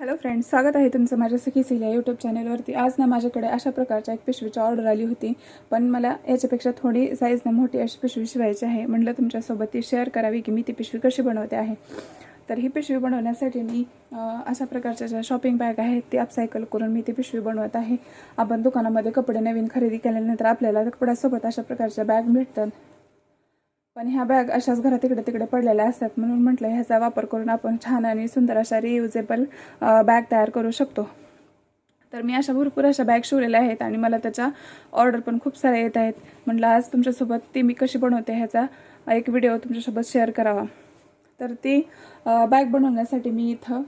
Hello friends स्वागत आहे तुमचं माझ्या सखी सिल्या यूट्यूब चॅनलवरती आज ना माझ्याकडे अशा प्रकारच्या एक पिशवीची ऑर्डर आली होती पण मला याच्यापेक्षा थोडी साईजनं मोठी अशी पिशवी शिवायची आहे. म्हटलं तुमच्यासोबत ती शेअर करावी की मी ती पिशवी कशी बनवते आहे. तर ही पिशवी बनवण्यासाठी मी अशा प्रकारच्या ज्या शॉपिंग बॅग आहेत ती अपसायकल करून मी ती पिशवी बनवत आहे. आपण दुकानामध्ये कपडे नवीन खरेदी केल्यानंतर आपल्याला कपड्यासोबत अशा प्रकारच्या बॅग भेटतात. पण ह्या बॅग अशाच घरात तिकडे तिकडे पडलेल्या असतात. म्हणून म्हटलं ह्याचा वापर करून आपण छान आणि सुंदर अशा रियुजेबल बॅग तयार करू शकतो. तर मी अशा भरपूर अशा बॅग शिवलेल्या आहेत आणि मला त्याच्या ऑर्डर पण खूप साऱ्या येत आहेत. म्हटलं आज तुमच्यासोबत ती मी कशी बनवते ह्याचा एक व्हिडिओ तुमच्यासोबत शेअर करावा. तर ती बॅग बनवण्यासाठी मी इथं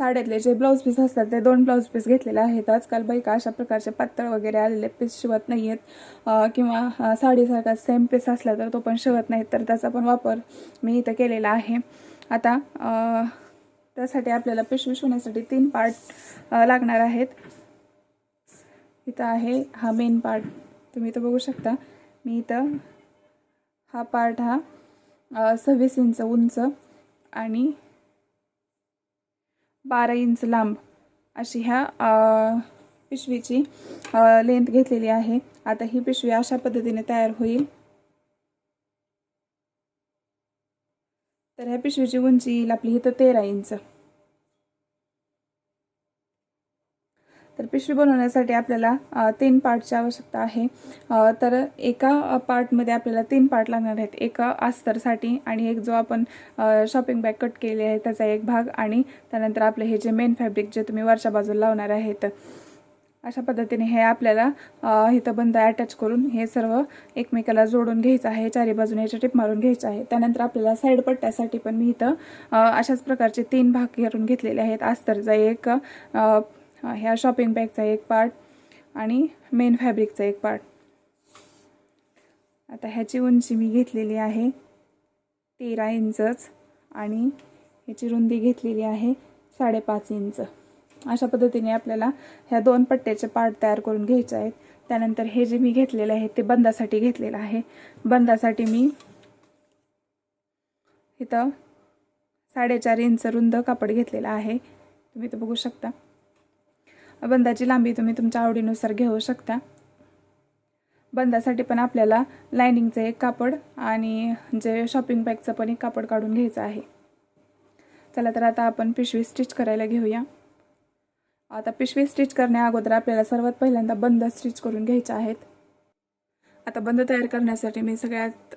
साड्यातले जे ब्लाऊज पीस असतात ते दोन ब्लाऊज पीस घेतलेले आहेत. आजकाल बायका अशा प्रकारचे पातळ वगैरे आलेले पीस शिवत नाही आहेत किंवा साडीसारखा सेम पीस असला तर तो पण शिवत नाहीत तर त्याचा पण वापर मी इथं केलेला आहे. आता त्यासाठी आपल्याला पिशवी शिवण्यासाठी तीन पार्ट लागणार आहेत. इथं आहे हा मेन पार्ट तुम्ही इथं बघू शकता. मी इथं हा पार्ट हा सव्वीस इंच उंच आणि बारा इंच लांब अशी ह्या पिशवीची लेंथ घेतलेली आहे. आता ही पिशवी अशा पद्धतीने तयार होईल. तर ह्या पिशवीची उंची येईल आपली इथं तेरा इंच. तर पिशवी बनवण्यासाठी आपल्याला तीन पार्टची आवश्यकता आहे. तर एका पार्टमध्ये आपल्याला तीन पार्ट लागणार आहेत. एका अस्तरसाठी आणि एक जो आपण शॉपिंग बॅग कट केली आहे त्याचा एक भाग आणि त्यानंतर आपले हे जे मेन फॅब्रिक जे तुम्ही वरच्या बाजूला लावणार आहेत अशा पद्धतीने हे आपल्याला इथं बंद अटॅच करून हे सर्व एकमेकाला जोडून घ्यायचं आहे चारी बाजूने याचे टिप मारून घ्यायचं आहे. त्यानंतर आपल्याला साईड पट्ट्यासाठी पण मी इथं अशाच प्रकारचे तीन भाग करून घेतलेले आहेत. अस्तरचा एक ह्या शॉपिंग बॅगचा एक पार्ट आणि मेन फॅब्रिकचा एक पार्ट आता ह्याची उंची मी घेतलेली आहे तेरा इंचच आणि ह्याची रुंदी घेतलेली आहे साडेपाच इंच. अशा पद्धतीने आपल्याला ह्या दोन पट्ट्याचे पार्ट तयार करून घ्यायचे आहेत. त्यानंतर हे जे मी घेतलेले आहे ते बंदासाठी घेतलेलं आहे. बंदासाठी मी इथं साडेचार इंच रुंद कापड घेतलेलं आहे. तुम्ही इथं बघू शकता. बंदाची लांबी तुम्ही तुमच्या आवडीनुसार घेऊ शकता. बंदासाठी पण आपल्याला लायनिंगचं एक कापड आणि जे शॉपिंग बॅगचं पण एक कापड काढून घ्यायचं आहे. चला तर आता आपण पिशवी स्टिच करायला घेऊया. आता पिशवी स्टिच करण्या अगोदर आपल्याला सर्वात पहिल्यांदा बंद स्टिच करून घ्यायचे आहेत. आता बंद तयार करण्यासाठी मी सगळ्यात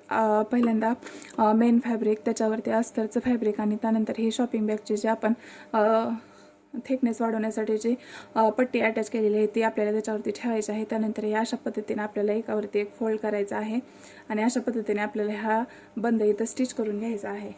पहिल्यांदा मेन फॅब्रिक त्याच्यावरती अस्तरचं फॅब्रिक आणि त्यानंतर हे शॉपिंग बॅगचे जे आपण थिकनेस वाढवण्यासाठी जी पट्टी अटॅच केलेली आहे ती आपल्याला त्याच्यावरती ठेवायची आहे. त्यानंतर हे अशा पद्धतीने आपल्याला एकावरती एक फोल्ड करायचा आहे. आणि अशा पद्धतीने आपल्याला हा बंद इथं स्टिच करून घ्यायचा आहे.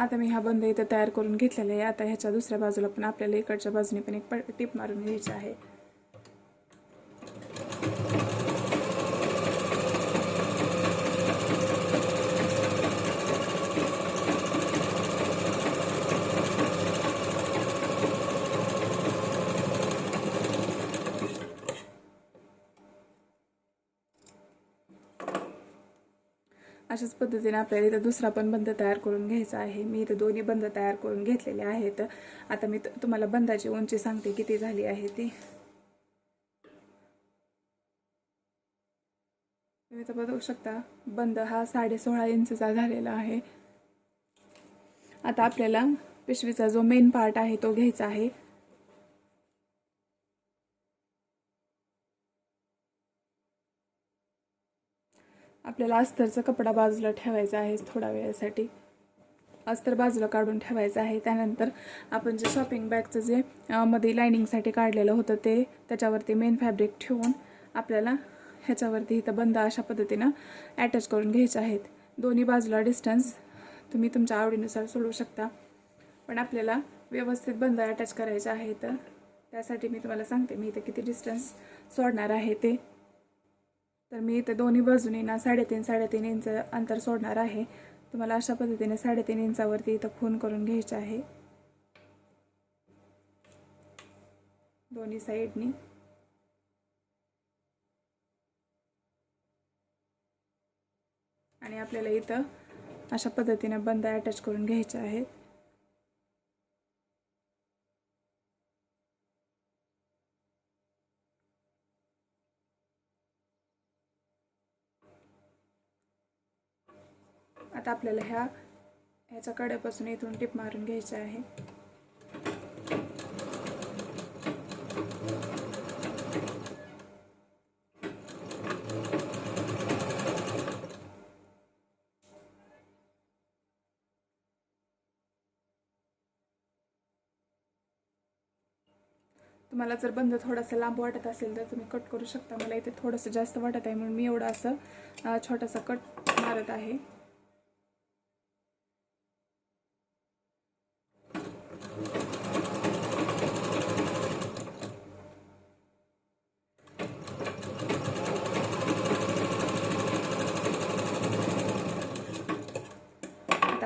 आता मी हा बंद इथं तयार करून घेतलेला आहे. आता ह्याच्या दुसऱ्या बाजूला पण आपल्याला इकडच्या बाजूने पण एक प- टीप मारून घ्यायची आहे. अशाच पद्धतीने आपल्याला इथं दुसरा पण बंद तयार करून घ्यायचा आहे. मी इथं दोन्ही बंद तयार करून घेतलेले आहेत. आता मी त- तुम्हाला बंदाची उंची सांगते किती झाली आहे ती. तुम्ही तर बघू शकता बंद हा साडे सोळा इंचचा झालेला आहे. आता आपल्याला पिशवीचा जो मेन पार्ट आहे तो घ्यायचा आहे. आपल्याला अस्तरचा कपडा बाजूला ठेवायचा आहे थोड्या वेळासाठी. अस्तर बाजूला काढून ठेवायचं आहे. त्यानंतर आपण जे शॉपिंग बॅगचं जे मध्ये लायनिंगसाठी काढलेलं होतं ते त्याच्यावरती मेन फॅब्रिक ठेवून आपल्याला ह्याच्यावरती इथं बंद अशा पद्धतीनं अटॅच करून घ्यायचे आहेत. दोन्ही बाजूला डिस्टन्स तुम्ही तुमच्या आवडीनुसार सोडू शकता. पण आपल्याला व्यवस्थित बंद अटॅच करायचे आहे तर त्यासाठी मी तुम्हाला सांगते मी इथं किती डिस्टन्स सोडणार आहे ते. तर मी इथं दोन्ही बाजूनी ना साडेतीन साडेतीन इंच अंतर सोडणार आहे. तुम्हाला अशा पद्धतीने साडेतीन इंचावरती इथं खून करून घ्यायचं आहे. दोन्ही साईडनी. आणि आपल्याला इथं अशा पद्धतीने बंद अटॅच करून घ्यायचे आहेत. आता आपल्याला ह्या ह्याच्या कड्यापासून इथून टिप मारून घ्यायचं आहे. तुम्हाला जर बंद थोडासा लांब वाटत असेल तर तुम्ही कट करू शकता. मला इथे थोडंसं जास्त वाटत आहे म्हणून मी एवढं असं छोटासा कट मारत आहे.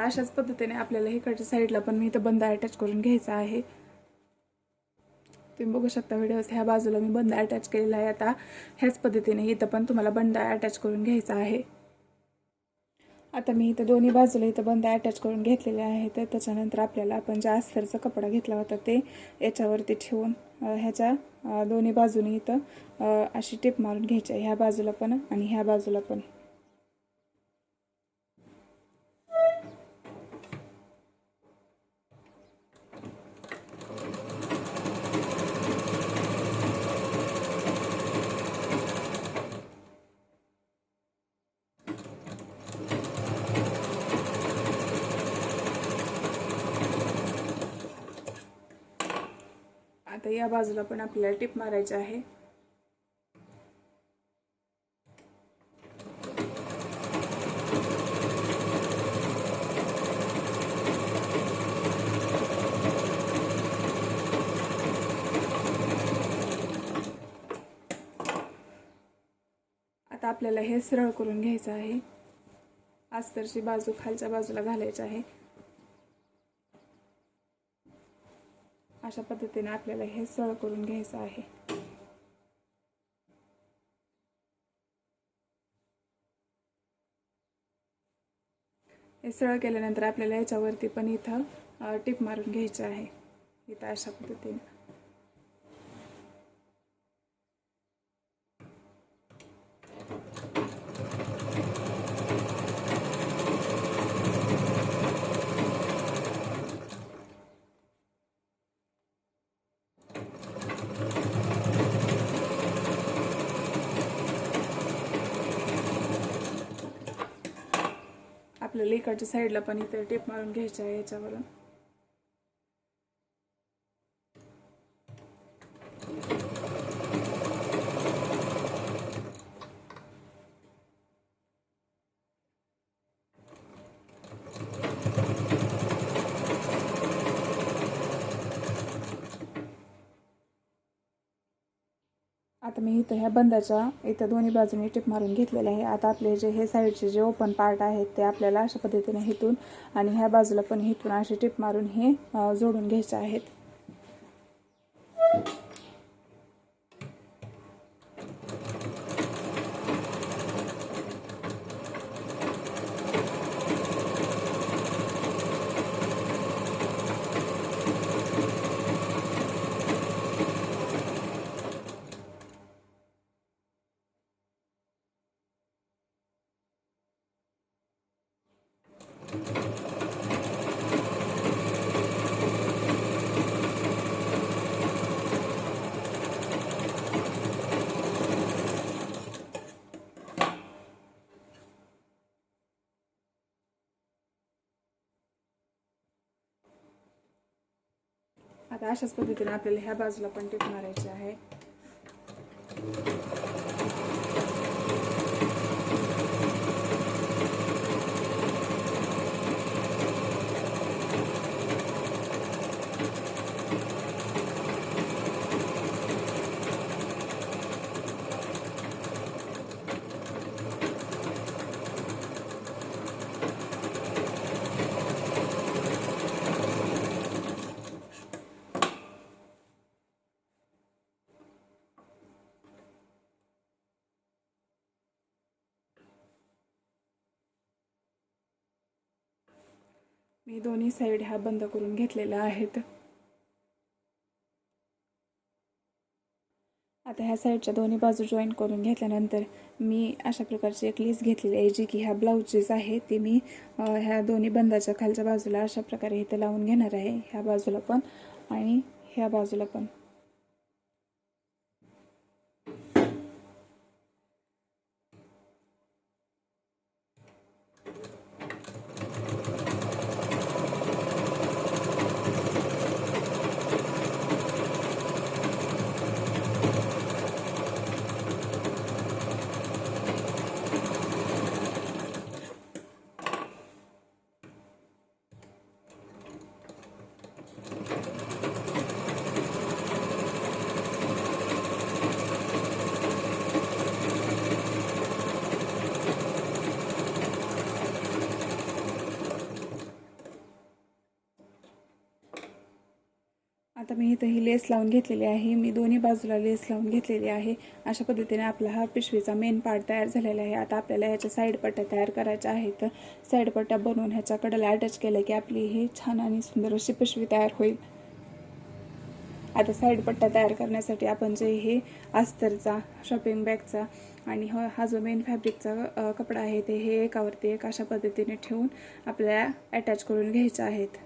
अशाच पद्धतीने आपल्याला इकडच्या साईडला पण मी इथं बंद अटॅच करून घ्यायचा आहे. तुम्ही बघू शकता व्हिडिओज ह्या बाजूला मी बंद अटॅच केलेला आहे. आता ह्याच पद्धतीने इथं पण तुम्हाला बंद अटॅच करून घ्यायचा आहे. आता मी इथं दोन्ही बाजूला इथं बंद अटॅच करून घेतलेले आहे. तर त्याच्यानंतर आपल्याला आपण ज्या अस्तरचा कपडा घेतला होता ते याच्यावरती ठेवून ह्याच्या दोन्ही बाजूनी इथं अशी टिप मारून घ्यायची आहे. ह्या बाजूला पण आणि ह्या बाजूला पण. आता या बाजूला पण आपल्याला टिप मारायची आहे. आता आपल्याला हे सरळ करून घ्यायचं आहे. अस्तरची बाजू खालच्या बाजूला घालायची आहे. अशा पद्धतीने आपल्याला हे सळ करून घ्यायचं आहे. हे सळ केल्यानंतर आपल्याला याच्यावरती पण इथं टिप मारून घ्यायची आहे. इथं अशा पद्धतीने. आपल्याला इकडच्या साईडला पण इथे टेप मारून घ्यायची आहे याच्यावरून. आता मी इथं ह्या बंदाच्या इथं दोन्ही बाजूने टिप मारून घेतलेले आहे. आता आपले जे हे साईडचे जे ओपन पार्ट आहेत ते आपल्याला अशा पद्धतीने हिथून आणि ह्या बाजूला पण हिथून असे टिप मारून हे जोडून घ्यायचे आहेत. आता अशाच पद्धतीने आपल्याला ह्या बाजूला पण टिप मारायची आहे. मी दोन्ही साईड ह्या बंद करून घेतलेल्या आहेत. आता ह्या साईडच्या दोन्ही बाजू जॉईन करून घेतल्यानंतर मी अशा प्रकारची एक लेस घेतलेली आहे जी की ह्या ब्लाऊजेस आहे. ती मी ह्या दोन्ही बंदाच्या खालच्या बाजूला अशा प्रकारे इथे लावून घेणार आहे. ह्या बाजूला पण आणि ह्या बाजूला पण. आता मी इथं ही लेस लावून घेतलेली आहे. मी दोन्ही बाजूला लेस लावून घेतलेली आहे. अशा पद्धतीने आपला हा पिशवीचा मेन पार्ट तयार झालेला आहे. आता आपल्याला ह्याच्या साईड पट्ट्या तयार करायच्या आहेत. साईड पट्ट्या बनवून ह्याच्या कडेला अटॅच केलं की आपली ही छान आणि सुंदर अशी पिशवी तयार होईल. आता साईड पट्टा तयार करण्यासाठी आपण जे हे अस्तरचा शॉपिंग बॅगचा आणि ह हा जो मेन फॅब्रिकचा कपडा आहे ते हे एकावरती एक अशा पद्धतीने ठेवून आपल्याला अटॅच करून घ्यायचे आहेत.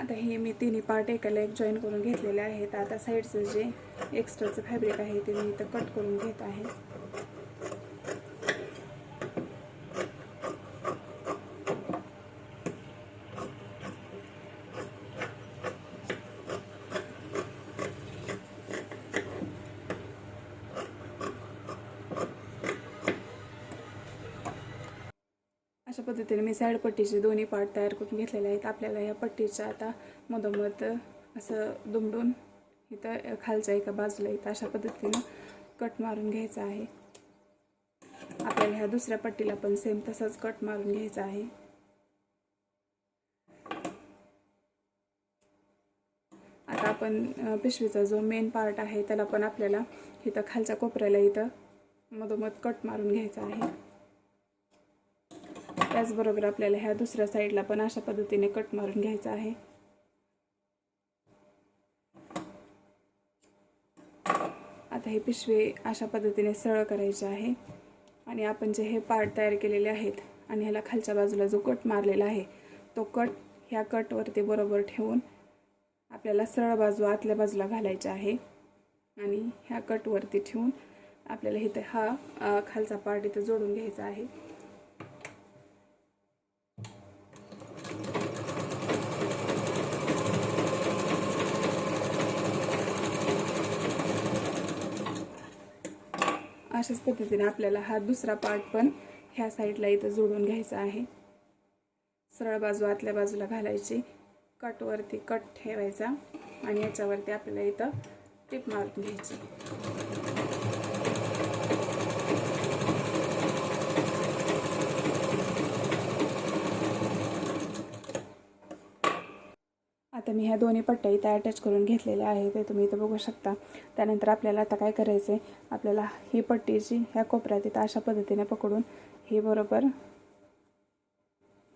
आता हे मी तिन्ही पार्ट एकाला एक जॉईन करून घेतलेले आहेत. आता साईडचं जे एक्स्ट्राचं फॅब्रिक आहे ते मी इथं कट करून घेत आहे. पद्धतीने मी साईड पट्टीचे दोन्ही पार्ट तयार करून घेतलेले आहेत. आपल्याला या पट्टीच्या आता मधोमध असं दुमडून इथं खालच्या एका बाजूला इथं अशा पद्धतीनं कट मारून घ्यायचा आहे. आपल्याला ह्या दुसऱ्या पट्टीला पण सेम तसंच कट मारून घ्यायचा आहे. आता आपण पिशवीचा जो मेन पार्ट आहे त्याला पण आपल्याला इथं खालच्या कोपऱ्याला इथं मधोमध कट मारून घ्यायचा आहे. त्याचबरोबर आपल्याला ह्या दुसऱ्या साईडला पण अशा पद्धतीने कट मारून घ्यायचा आहे. आता हे पिशवे अशा पद्धतीने सरळ करायचे आहे. आणि आपण जे हे पार्ट तयार केलेले आहेत आणि ह्याला खालच्या बाजूला जो कट मारलेला आहे तो कट ह्या कटवरती बरोबर ठेवून आपल्याला सरळ बाजू आतल्या बाजूला घालायची आहे. आणि ह्या कटवरती ठेवून आपल्याला इथे हा खालचा पार्ट इथं जोडून घ्यायचा आहे. अशाच पद्धतीने आपल्याला हा दुसरा पार्ट पण ह्या साईडला इथं जोडून घ्यायचा आहे. सरळ बाजू आतल्या बाजूला घालायची. कटवरती कट ठेवायचा. आणि याच्यावरती आपल्याला इथं टिप मारून घ्यायची. तर मी ह्या दोन्ही पट्ट्या इथं अटॅच करून घेतलेल्या आहेत ते तुम्ही इथं बघू शकता. त्यानंतर आपल्याला आता काय करायचं आहे आपल्याला ही पट्टी जी ह्या कोपऱ्यात इथं अशा पद्धतीने पकडून ही बरोबर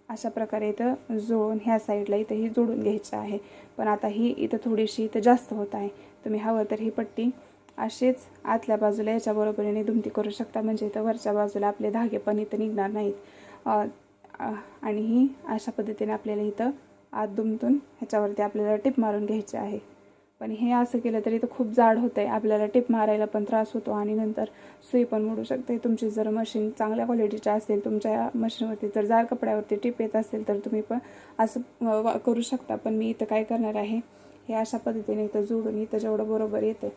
अशा प्रकारे इथं जोडून ह्या साईडला इथं ही जोडून घ्यायची आहे. पण आता ही इथं थोडीशी इथं जास्त होत आहे. तुम्ही हवं तर ही पट्टी अशीच आतल्या बाजूला याच्या बरोबरीने दुमती करू शकता. म्हणजे इथं वरच्या बाजूला आपले धागे पण इथं निघणार नाहीत. आणि ही अशा पद्धतीने आपल्याला इथं आत दुमतून ह्याच्यावरती आपल्याला टिप मारून घ्यायची आहे. पण हे असं केलं तरी तर खूप जाड होतं आहे आपल्याला टिप मारायला पण त्रास होतो आणि नंतर सुई पण मोडू शकते. तुमची जर मशीन चांगल्या क्वालिटीची असेल तुमच्या मशीनवरती जर जाड कपड्यावरती टिप येत असेल तर तुम्ही पण असं वा- करू शकता. पण मी इथं काय करणार आहे हे अशा पद्धतीने इथं जोडून इथं जेवढं बरोबर येते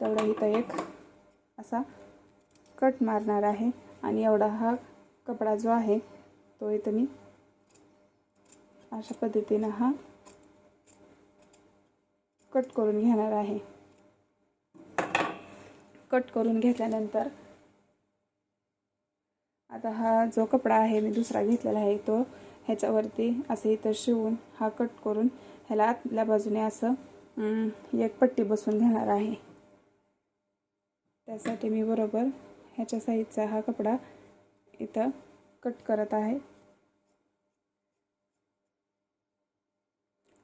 तेवढं इथं एक असा कट मारणार आहे. आणि एवढा हा कपडा जो आहे तो इथं मी अशा पद्धतीनं हा कट करून घेणार आहे. कट करून घेतल्यानंतर आता हा जो कपडा आहे मी दुसरा घेतलेला आहे तो ह्याच्यावरती असं इथं शिवून हा कट करून ह्याला आतल्या बाजूने असं एक पट्टी बसून घेणार आहे. त्यासाठी मी बरोबर ह्याच्या साईजचा हा कपडा इथं कट करत आहे.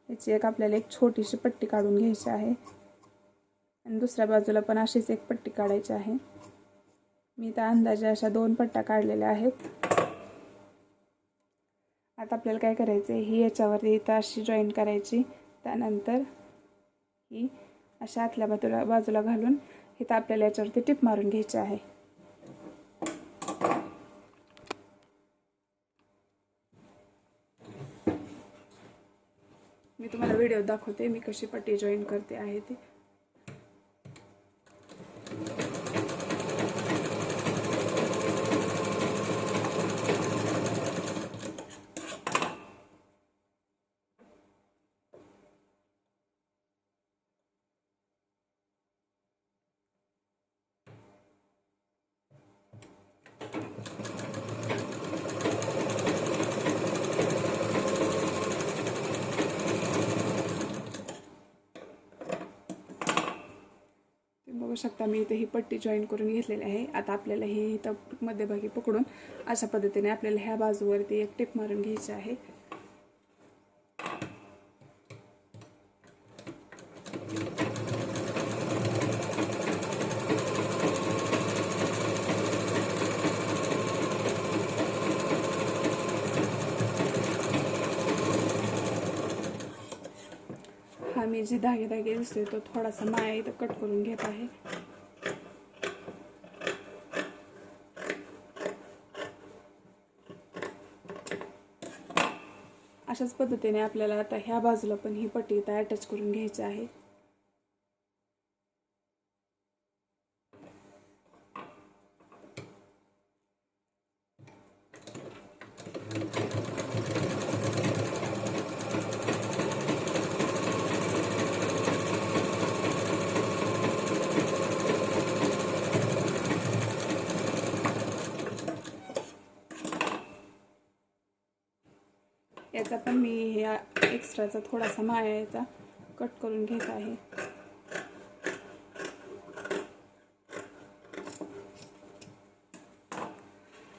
याची एक आपल्याला एक छोटीशी पट्टी काढून घ्यायची आहे. आणि दुसऱ्या बाजूला पण अशीच एक पट्टी काढायची आहे. मी त्या अंदाजे अशा दोन पट्ट्या काढलेल्या आहेत. आता आपल्याला काय करायचं आहे ही याच्यावरती इथं अशी जॉईन करायची. त्यानंतर ही अशा आतल्या बाजूला बाजूला घालून इथं आपल्याला याच्यावरती टिप मारून घ्यायची आहे. तुम्हाला व्हिडिओ दाखवते. मी कशी पट्टी जॉईन करते आहे ती. शकता. मी इथे ही पट्टी जॉईन करून घेतलेली आहे. आता आपल्याला ही इथं मध्यभागी पकडून अशा पद्धतीने आपल्याला ह्या बाजूवरती एक टिप मारून घ्यायची आहे. हा मी जे धागे धागे दिसतोय तो थोडासा माया इथं कट करून घेत आहे. अशाच पद्धतीने आपल्याला आता ह्या बाजूला पण ही पट्टी इथं अटॅच करून घ्यायची आहे. याचा पण मी हे एक्स्ट्राचा थोडासा माया कट करून घेत आहे.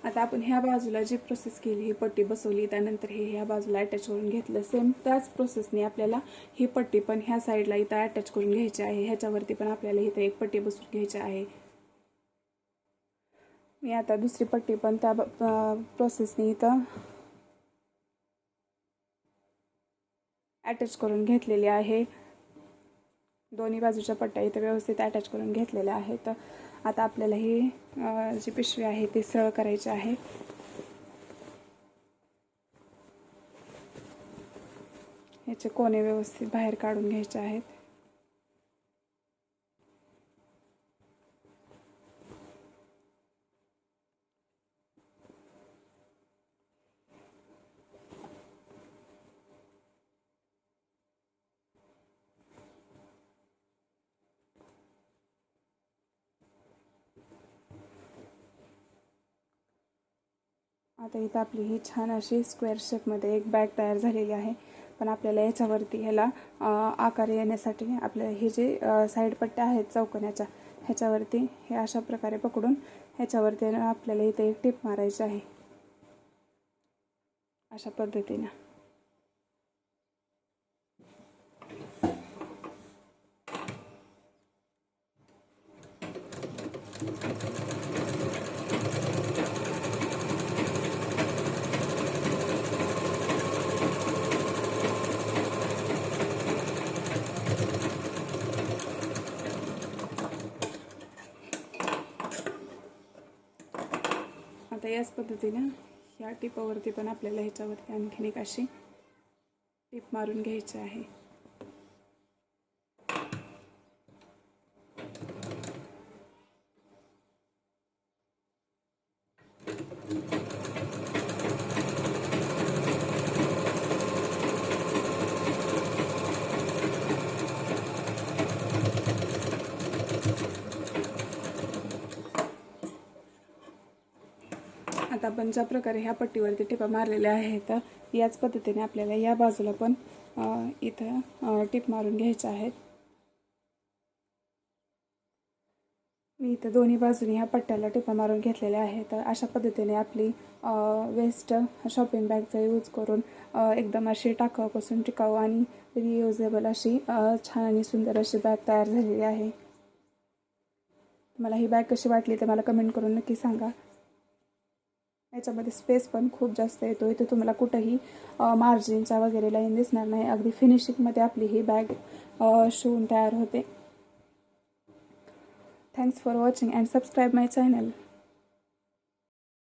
आता आपण ह्या बाजूला जी प्रोसेस केली ही पट्टी बसवली त्यानंतर हे ह्या बाजूला अटॅच करून घेतलं. सेम त्याच प्रोसेसने आपल्याला ही पट्टी पण ह्या साईडला इथं अटॅच करून घ्यायची आहे. ह्याच्यावरती पण आपल्याला इथं एक पट्टी बसवून घ्यायची आहे. मी आता दुसरी पट्टी पण त्या प्रोसेसने इथं अटॅच करून घेतलेली आहे. दोन्ही बाजूच्या पट्ट्या इथं व्यवस्थित अटॅच करून घेतलेल्या आहेत. आता आपल्याला ही जी पिशवी आहे ती सरळ करायची आहे. याचे कोणे व्यवस्थित बाहेर काढून घ्यायचे आहेत. आता इथं आपली ही छान अशी स्क्वेअर शेपमध्ये एक बॅग तयार झालेली आहे. पण आपल्याला याच्यावरती ह्याला आकार येण्यासाठी आपल्या हे जे साईड पट्ट्या आहेत चौकोनाच्या ह्याच्यावरती हे अशा प्रकारे पकडून ह्याच्यावरती आपल्याला इथे एक टिप मारायची आहे. अशा पद्धतीनं आता याच पद्धतीनं ह्या टिपावरती पण आपल्याला ह्याच्यावरती आणखीन एक अशी टिप मारून घ्यायची आहे आता आपण ज्या प्रकारे ह्या पट्टीवरती टिपा मारलेल्या आहेत. याच पद्धतीने आपल्याला या बाजूला पण इथं टिप मारून घ्यायच्या आहेत. मी इथं दोन्ही बाजूनी ह्या पट्ट्याला टिपा मारून घेतलेल्या आहेत. अशा पद्धतीने आपली वेस्ट शॉपिंग बॅगचा यूज करून एकदम अशी टाकाऊपासून टिकाऊ आणि रियुजेबल अशी छान आणि सुंदर अशी बॅग तयार झालेली आहे. मला ही बॅग कशी वाटली ते मला कमेंट करून नक्की सांगा. याच्यामध्ये स्पेस पण खूप जास्त येतो. इथे तुम्हाला कुठंही मार्जिनचा वगैरे लाईन दिसणार नाही. अगदी फिनिशिंगमध्ये आपली ही बॅग शिवून तयार होते. Thanks for watching and subscribe my channel